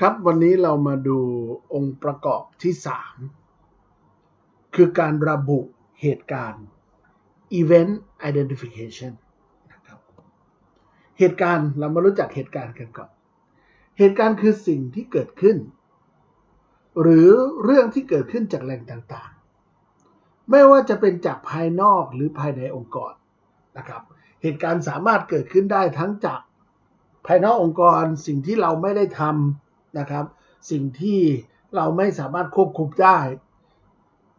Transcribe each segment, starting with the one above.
ครับวันนี้เรามาดูองค์ประกอบที่ 3 คือการระบุเหตุการณ์ event identification นะครับเหตุการณ์เรามารู้จักเหตุการณ์กันก่อน เหตุการณ์คือสิ่งที่เกิดขึ้น หรือเรื่องที่เกิดขึ้นจากแหล่งต่างๆ ไม่ว่าจะเป็นจากภายนอกหรือภายในองค์กรนะครับเหตุการณ์สามารถเกิดขึ้นได้ทั้งจากภายนอกองค์กรสิ่งที่เราไม่ได้ทำ นะครับ สิ่งที่เราไม่สามารถควบคุมได้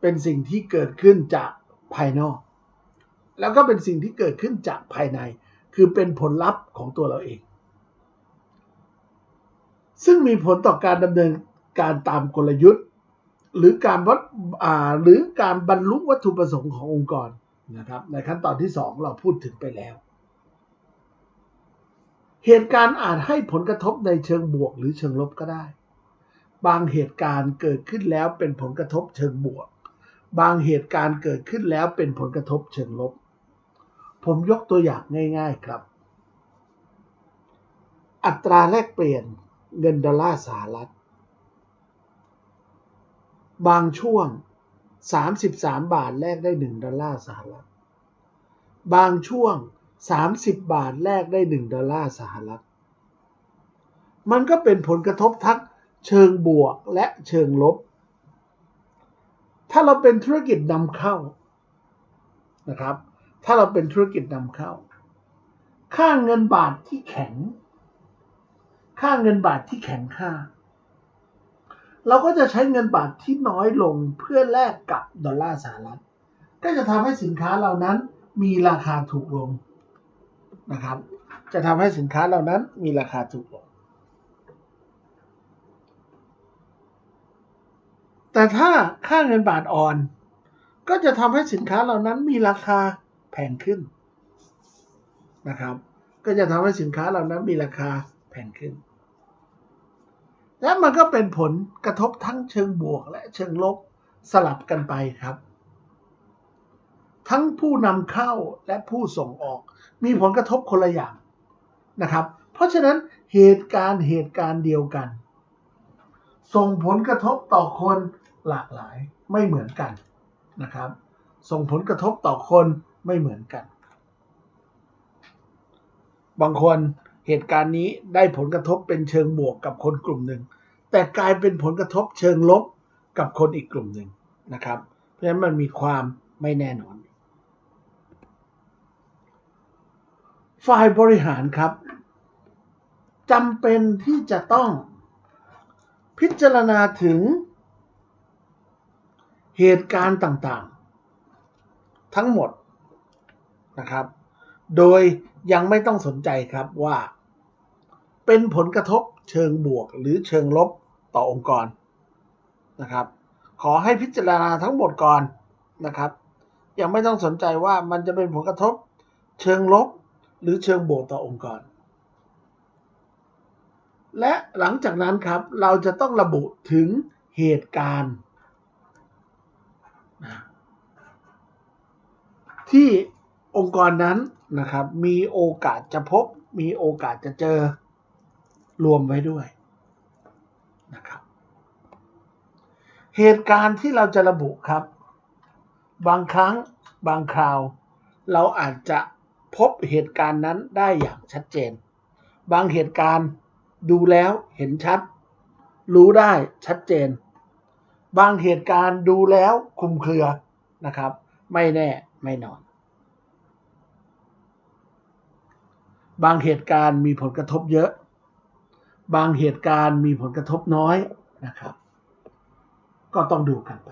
เป็นสิ่งที่เกิดขึ้นจากภายนอก แล้วก็เป็นสิ่งที่เกิดขึ้นจากภายใน คือเป็นผลลัพธ์ของตัวเราเอง ซึ่งมีผลต่อการดำเนินการตามกลยุทธ์ หรือการวัดหรือการบรรลุวัตถุประสงค์ขององค์กรนะครับในขั้นตอนที่ 2 เราพูดถึงไปแล้ว เหตุการณ์อาจให้ผลกระทบในเชิงบวกหรือเชิงลบก็ได้ บางเหตุการณ์เกิดขึ้นแล้วเป็นผลกระทบเชิงบวก บางเหตุการณ์เกิดขึ้นแล้วเป็นผลกระทบเชิงลบ ผมยกตัวอย่างง่าย ๆครับ อัตราแลกเปลี่ยนเงินดอลลาร์สหรัฐ บางช่วง 33 บาทแลกได้ 1 ดอลลาร์สหรัฐ บางช่วง 30 บาทแลกได้ 1 ดอลลาร์สหรัฐ มันก็เป็นผลกระทบทั้งเชิงบวกและเชิงลบ ถ้าเราเป็นธุรกิจนำเข้านะครับ ถ้าเราเป็นธุรกิจนำเข้า ค่าเงินบาทที่แข็ง ค่าเงินบาทที่แข็งค่า เราก็จะใช้เงินบาทที่น้อยลงเพื่อแลกกับดอลลาร์สหรัฐ ก็จะทำให้สินค้าเหล่านั้นมีราคาถูกลง นะครับ จะทำให้สินค้าเหล่านั้นมีราคาถูกลง แต่ถ้าค่าเงินบาทอ่อน ก็จะทำให้สินค้าเหล่านั้นมีราคาแพงขึ้นนะครับ ก็จะทำให้สินค้าเหล่านั้นมีราคาแพงขึ้น และมันก็เป็นผลกระทบทั้งเชิงบวกและเชิงลบสลับกันไปครับ ทั้งผู้นำเข้าและผู้ส่งออก มีผลกระทบคนละอย่างนะครับ เพราะฉะนั้นเหตุการณ์เหตุการณ์เดียวกัน ส่งผลกระทบต่อคนหลากหลายไม่เหมือนกันนะครับ ส่งผลกระทบต่อคนไม่เหมือนกัน บางคนเหตุการณ์นี้ได้ผลกระทบเป็นเชิงบวกกับคนกลุ่มหนึ่ง แต่กลายเป็นผลกระทบเชิงลบกับคนอีกกลุ่มหนึ่งนะครับ เพราะฉะนั้นมันมีความไม่แน่นอน ฝ่ายบริหารครับจำเป็นที่จะต้องพิจารณาถึงเหตุการณ์ต่างๆ ทั้งหมดนะครับ โดยยังไม่ต้องสนใจครับว่า เป็นผลกระทบเชิงบวกหรือเชิงลบต่อองค์กรนะครับ ขอให้พิจารณาทั้งหมดก่อนนะครับ ยังไม่ต้องสนใจว่ามันจะเป็นผลกระทบเชิงลบ หรือเชิงบวกต่อองค์กร และหลังจากนั้นครับเราจะต้องระบุถึงเหตุการณ์ ที่องค์กรนั้นนะครับ มีโอกาสจะพบ มีโอกาสจะเจอรวมไว้ด้วยนะครับ เหตุการณ์ที่เราจะระบุครับ บางครั้งบางคราว เราอาจจะ พบเหตุการณ์นั้นได้อย่างชัดเจน บางเหตุการณ์ดูแล้วเห็นชัด รู้ได้ชัดเจน บางเหตุการณ์ดูแล้วคลุมเครือนะครับ ไม่แน่ไม่นอน บางเหตุการณ์มีผลกระทบเยอะ บางเหตุการณ์มีผลกระทบน้อยนะครับ ก็ต้องดูกันไป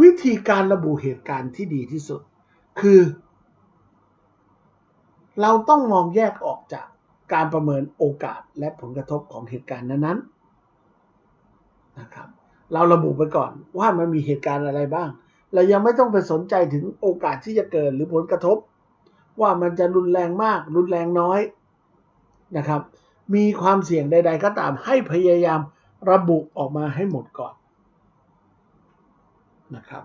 วิธีการระบุเหตุการณ์ที่ดีที่สุด คือ เราต้องมองแยกออกจากการประเมินโอกาสและผลกระทบของเหตุการณ์นั้นๆนะครับ เราระบุไปก่อนว่ามันมีเหตุการณ์อะไรบ้าง เรายังไม่ต้องไปสนใจถึงโอกาสที่จะเกิดหรือผลกระทบ ว่ามันจะรุนแรงมาก รุนแรงน้อยนะครับ มีความเสี่ยงใด ๆ ก็ตามให้พยายามระบุออกมาให้หมดก่อนนะครับ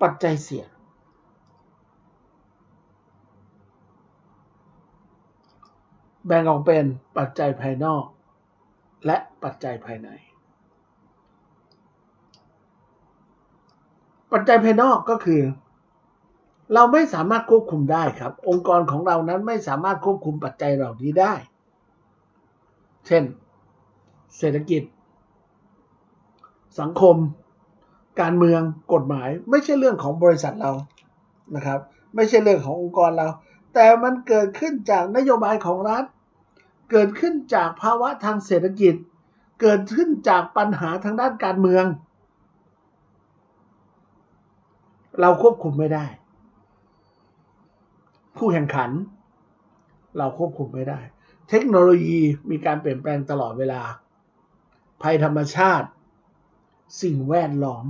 ปัจจัยเสี่ยง แบ่งออกเป็นปัจจัยภายนอก และปัจจัยภายใน ปัจจัยภายนอกก็คือ เราไม่สามารถควบคุมได้ครับ องค์กรของเรานั้นไม่สามารถควบคุมปัจจัยเหล่านี้ได้ เช่น เศรษฐกิจ สังคม การเมืองกฎหมาย ไม่ใช่เรื่องของบริษัทเรานะครับ ไม่ใช่เรื่องขององค์กรเรา แต่มันเกิดขึ้นจากนโยบายของรัฐ เกิดขึ้นจากภาวะทางเศรษฐกิจ เกิดขึ้นจากปัญหาทางด้านการเมือง เราควบคุมไม่ได้ผู้แข่งขัน เราควบคุมไม่ได้ เทคโนโลยีมีการเปลี่ยนแปลงตลอดเวลา ภัยธรรมชาติ สิ่งแวดล้อม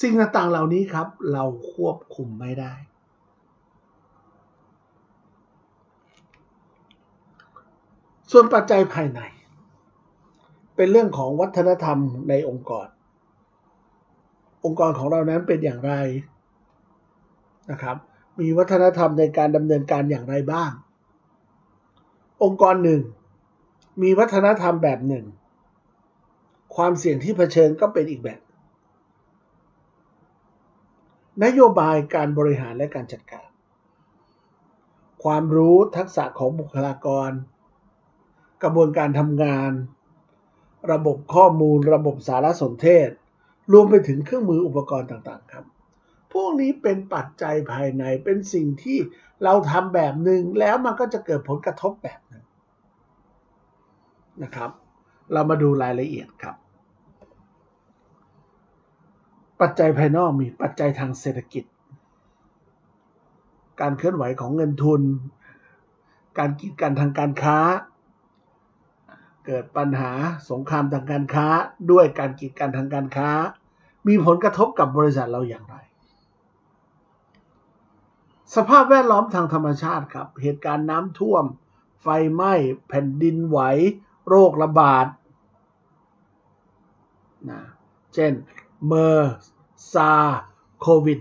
สิ่งต่างๆเหล่านี้ครับ เราควบคุมไม่ได้ ส่วนปัจจัยภายใน เป็นเรื่องของวัฒนธรรมในองค์กร องค์กรของเรานั้นเป็นอย่างไรนะครับ มีวัฒนธรรมในการดำเนินการอย่างไรบ้าง องค์กรหนึ่ง มีวัฒนธรรมแบบหนึ่ง ความเสี่ยงที่เผชิญก็เป็นอีกแบบ นโยบายการบริหารและการจัดการ ความรู้ทักษะของบุคลากร กระบวนการทำงาน ระบบข้อมูล ระบบสารสนเทศ รวมไปถึงเครื่องมืออุปกรณ์ต่างๆ ครับ พวกนี้เป็นปัจจัยภายในเป็นสิ่งที่เราทำแบบหนึ่งแล้วมันก็จะเกิดผลกระทบแบบหนึงนะครับ เรามาดูรายละเอียดครับ ปัจจัยภายนอกมีปัจจัยทางเศรษฐกิจ การเคลื่อนไหวของเงินทุน การกีดกันทางการค้า เกิดปัญหาสงครามทางการค้าด้วยการกีดกันทางการค้า มีผลกระทบกับบริษัทเราอย่างไร สภาพแวดล้อมทางธรรมชาติครับ เหตุการณ์น้ำท่วม ไฟไหม้ แผ่นดินไหว โรคระบาดนะเช่นเมอร์ ซาโควิด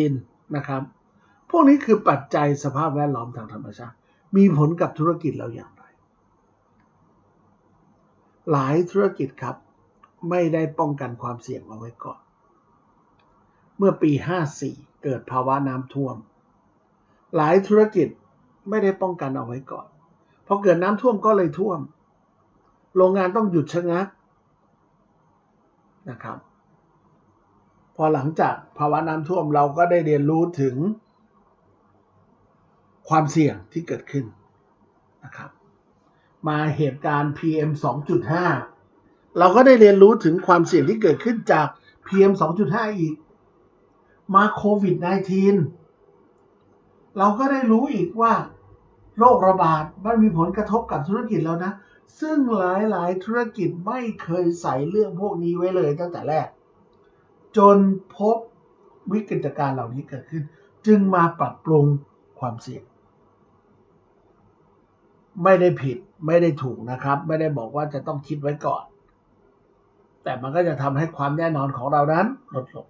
-19 นะครับ พวกนี้คือปัจจัยสภาพแวดล้อมทางธรรมชาติ มีผลกับธุรกิจเราอย่างไร หลายธุรกิจครับ ไม่ได้ป้องกันความเสี่ยงเอาไว้ก่อน เมื่อปี 54 เกิดภาวะน้ำท่วม หลายธุรกิจไม่ได้ป้องกันเอาไว้ก่อนพอเกิดน้ำท่วมก็เลยท่วม โรงงานต้องหยุดชะงักนะครับ พอหลังจากภาวะน้ำท่วมเราก็ได้เรียนรู้ถึงความเสี่ยงที่เกิดขึ้นนะครับ มาเหตุการณ์ PM 2.5 เราก็ได้เรียนรู้ถึงความเสี่ยงที่เกิดขึ้นจาก PM 2.5 อีก มาโควิด -19 เราก็ได้รู้อีกว่าโรคระบาดมันมีผลกระทบกับธุรกิจแล้วนะ ซึ่งหลายๆ ธุรกิจไม่เคยใส่เรื่องพวกนี้ไว้เลยตั้งแต่แรก จนพบวิกฤตการณ์เหล่านี้เกิดขึ้น จึงมาปรับปรุงความเสี่ยง ไม่ได้ผิดไม่ได้ถูกนะครับ ไม่ได้บอกว่าจะต้องคิดไว้ก่อน แต่มันก็จะทำให้ความแน่นอนของเรานั้นลดลง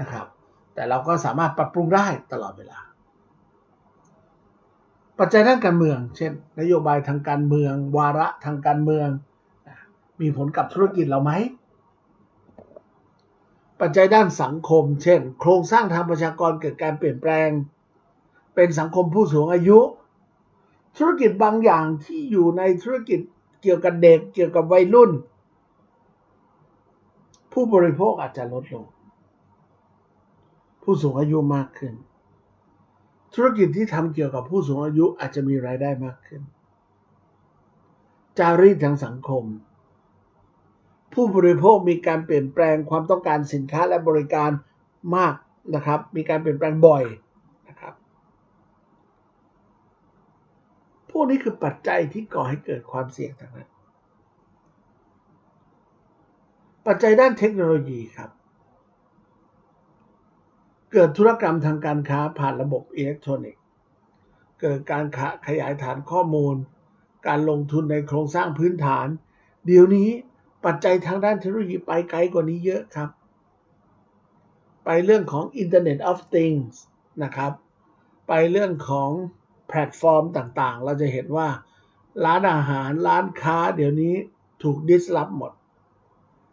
นะครับ แต่เราก็สามารถปรับปรุงได้ตลอดเวลา ปัจจัยด้านการเมือง เช่น นโยบายทางการเมือง วาระทางการเมือง มีผลกับธุรกิจเราไหม ปัจจัยด้านสังคม เช่น โครงสร้างทางประชากรเกิดการเปลี่ยนแปลง เป็นสังคมผู้สูงอายุ ธุรกิจบางอย่างที่อยู่ในธุรกิจเกี่ยวกับเด็กเกี่ยวกับวัยรุ่น ผู้บริโภคอาจจะลดลง ผู้สูงอายุมากขึ้น ธุรกิจที่ทำเกี่ยวกับผู้สูงอายุอาจจะมีรายได้มากขึ้น จารีตทางสังคม ผู้บริโภคมีการเปลี่ยนแปลงความต้องการสินค้าและบริการมากนะครับ มีการเปลี่ยนแปลงบ่อยนะครับ พวกนี้คือปัจจัยที่ก่อให้เกิดความเสี่ยงทั้งนั้น ปัจจัยด้านเทคโนโลยีครับ เกิดธุรกรรมทางการค้าผ่านระบบอิเล็กทรอนิกส์ เกิดการขยายฐานข้อมูล การลงทุนในโครงสร้างพื้นฐาน เดี๋ยวนี้ ปัจจัยทางด้านเทคโนโลยีไปไกลกว่านี้เยอะครับ ไปเรื่องของ Internet of Things นะครับ ไปเรื่องของแพลตฟอร์มต่างๆ เราจะเห็นว่าร้านอาหารร้านค้าเดี๋ยวนี้ถูกดิสลอฟหมด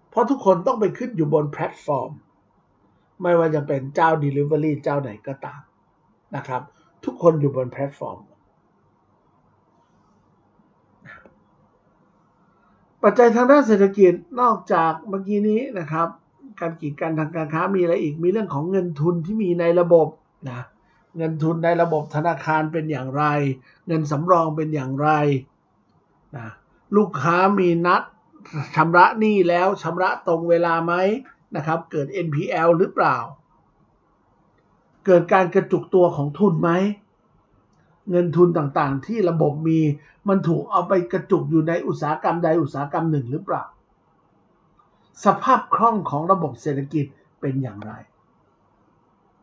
เพราะทุกคนต้องไปขึ้นอยู่บนแพลตฟอร์ม ไม่ว่าจะเป็นเจ้า Delivery เจ้าไหนก็ตามนะครับ ทุกคนอยู่บนแพลตฟอร์ม ปัจจัยทางด้านเศรษฐกิจนอกจากเมื่อกี้นี้นะครับ การกีดกันทางการค้ามีอะไรอีกมีเรื่องของเงินทุนที่มีในระบบนะเงินทุนในระบบธนาคารเป็นอย่างไร เงินสำรองเป็นอย่างไรนะลูกค้ามีนัดชำระหนี้แล้วชำระตรงเวลาไหมนะครับ เกิด NPL หรือเปล่า เกิดการกระจุกตัวของทุนไหม เงินทุนต่างๆ ที่ระบบมีมันถูกเอาไปกระจุกอยู่ในอุตสาหกรรมใดอุตสาหกรรมหนึ่งหรือเปล่า สภาพคล่องของระบบเศรษฐกิจเป็นอย่างไร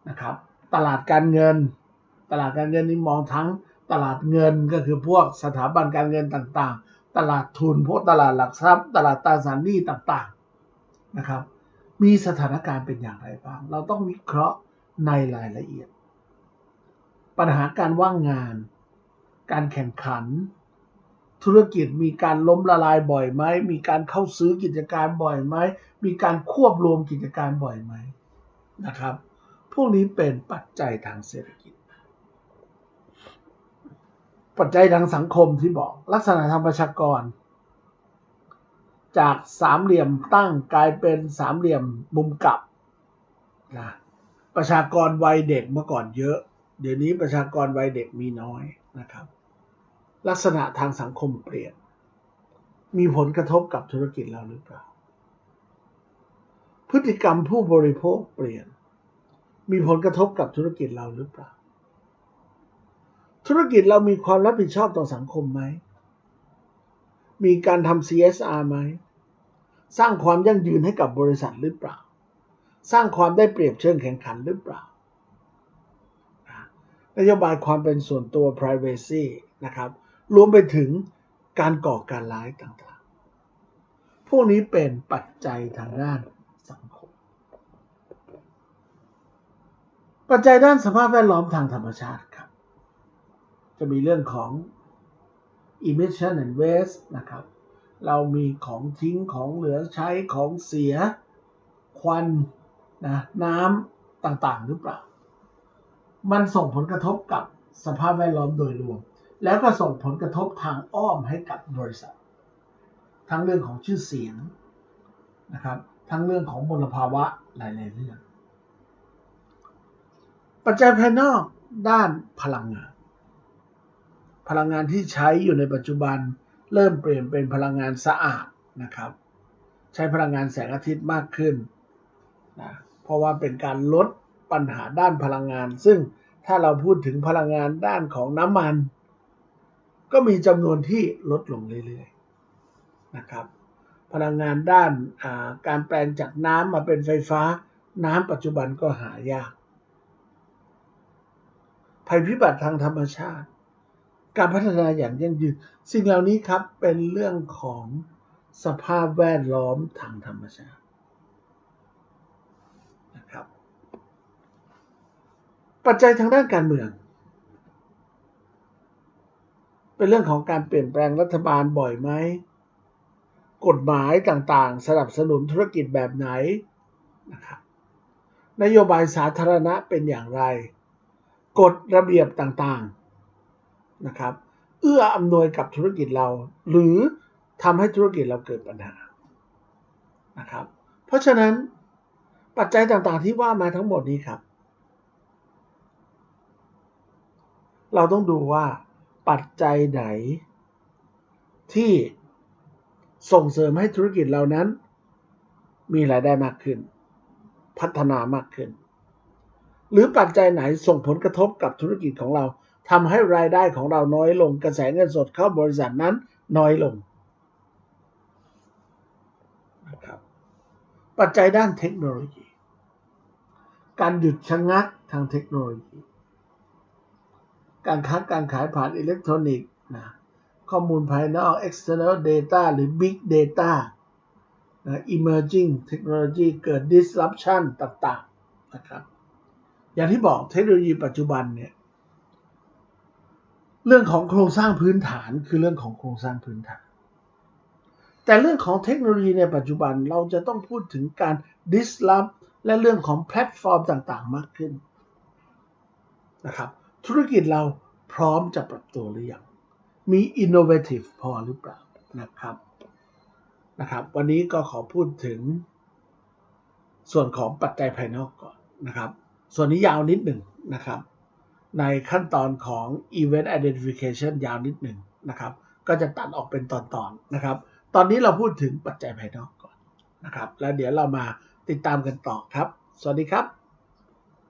นะครับ ตลาดการเงิน ตลาดการเงินนี่มองทั้งตลาดเงินก็คือพวกสถาบันการเงินต่างๆ ตลาดทุนพวกตลาดหลักทรัพย์ ตลาดตราสารหนี้ต่างๆนะครับ มีสถานการณ์เป็นอย่างไรบ้าง เราต้องวิเคราะห์ในรายละเอียด ปัญหาการว่างงาน การแข่งขัน ธุรกิจมีการล้มละลายบ่อยไหม มีการเข้าซื้อกิจการบ่อยไหม มีการควบรวมกิจการบ่อยไหมนะครับ พวกนี้เป็นปัจจัยทางเศรษฐกิจ ปัจจัยทางสังคมที่บอก ลักษณะทางประชากร จากสามเหลี่ยมตั้งกลายเป็นสามเหลี่ยมมุมกลับนะประชากรวัยเด็กเมื่อก่อนเยอะ เดี๋ยวนี้ประชากรวัยเด็กมีน้อยนะครับ ลักษณะทางสังคมเปลี่ยน มีผลกระทบกับธุรกิจเราหรือเปล่า พฤติกรรมผู้บริโภคเปลี่ยน มีผลกระทบกับธุรกิจเราหรือเปล่า ธุรกิจเรามีความรับผิดชอบต่อสังคมไหม มีการทำ CSR ไหม สร้างความยั่งยืนให้กับบริษัทหรือเปล่า สร้างความได้เปรียบเชิงแข่งขันหรือเปล่า นโยบายความเป็นส่วนตัว privacy นะครับรวมไปถึงการก่อการร้ายต่างๆ พวกนี้เป็นปัจจัยทางด้านสังคม ปัจจัยด้านสภาพแวดล้อมทางธรรมชาติครับ จะมีเรื่องของ emission and waste นะครับ เรามีของทิ้งของเหลือใช้ของเสีย ควันนะน้ำต่างๆ หรือเปล่า มันส่งผลกระทบกับสภาพแวดล้อมโดยรวม แล้วก็ส่งผลกระทบทางอ้อมให้กับบริษัท ทั้งเรื่องของชื่อเสียงนะครับ ทั้งเรื่องของมลภาวะหลายๆเรื่อง ปัจจัยภายนอกด้านพลังงาน พลังงานที่ใช้อยู่ในปัจจุบันเริ่มเปลี่ยนเป็นพลังงานสะอาดนะครับ ใช้พลังงานแสงอาทิตย์มากขึ้นนะเพราะว่าเป็นการลดปัญหาด้านพลังงาน ซึ่ง ถ้าเราพูดถึงพลังงานด้านของน้ำมัน ก็มีจำนวนที่ลดลงเรื่อยๆนะครับ พลังงานด้านการแปลงจากน้ำมาเป็นไฟฟ้า น้ำปัจจุบันก็หายาก ภัยพิบัติทางธรรมชาติ การพัฒนาอย่างยั่งยืน สิ่งเหล่านี้ครับเป็นเรื่องของสภาพแวดล้อมทางธรรมชาตินะครับ ปัจจัยทางด้านการเมือง เป็นเรื่องของการเปลี่ยนแปลงรัฐบาลบ่อยไหม กฎหมายต่างๆ สนับสนุนธุรกิจแบบไหนนะครับนโยบายสาธารณะเป็นอย่างไร กฎระเบียบต่างๆนะครับ เอื้ออำนวยกับธุรกิจเรา หรือทำให้ธุรกิจเราเกิดปัญหานะครับ เพราะฉะนั้นปัจจัยต่างๆที่ว่ามาทั้งหมดนี้ครับ เราต้องดูว่าปัจจัยไหน ที่ส่งเสริมให้ธุรกิจเรานั้น มีรายได้มากขึ้น พัฒนามากขึ้น หรือปัจจัยไหนส่งผลกระทบกับธุรกิจของเราทำให้รายได้ของเราน้อยลงกระแสเงินสดเข้าบริษัทนั้นน้อยลงนะครับปัจจัยด้านเทคโนโลยี การหยุดชะงักทางเทคโนโลยี การค้าการขายผ่านอิเล็กทรอนิกส์นะข้อมูลภายนอก external data หรือ big data นะ emerging technology เกิด disruption ต่างๆนะครับ อย่างที่บอกเทคโนโลยีปัจจุบันเนี่ย เรื่องของโครงสร้างพื้นฐานคือเรื่องของโครงสร้างพื้นฐาน แต่เรื่องของเทคโนโลยีในปัจจุบันเราจะต้องพูดถึงการ disrupt และเรื่องของแพลตฟอร์มต่างๆ มากขึ้นนะครับ ธุรกิจเราพร้อมจะปรับตัวหรือยัง มี innovative พอหรือเปล่านะครับนะครับ วันนี้ก็ขอพูดถึง ส่วนของปัจจัยภายนอกก่อนนะครับ ส่วนนี้ยาวนิดหนึ่งนะครับ ในขั้นตอนของ Event Identification ยาวนิดหนึ่งนะครับ ก็จะตัดออกเป็นตอนๆนะครับ ตอนนี้เราพูดถึงปัจจัยภายนอกก่อนนะครับ แล้วเดี๋ยวเรามาติดตามกันต่อครับ สวัสดีครับ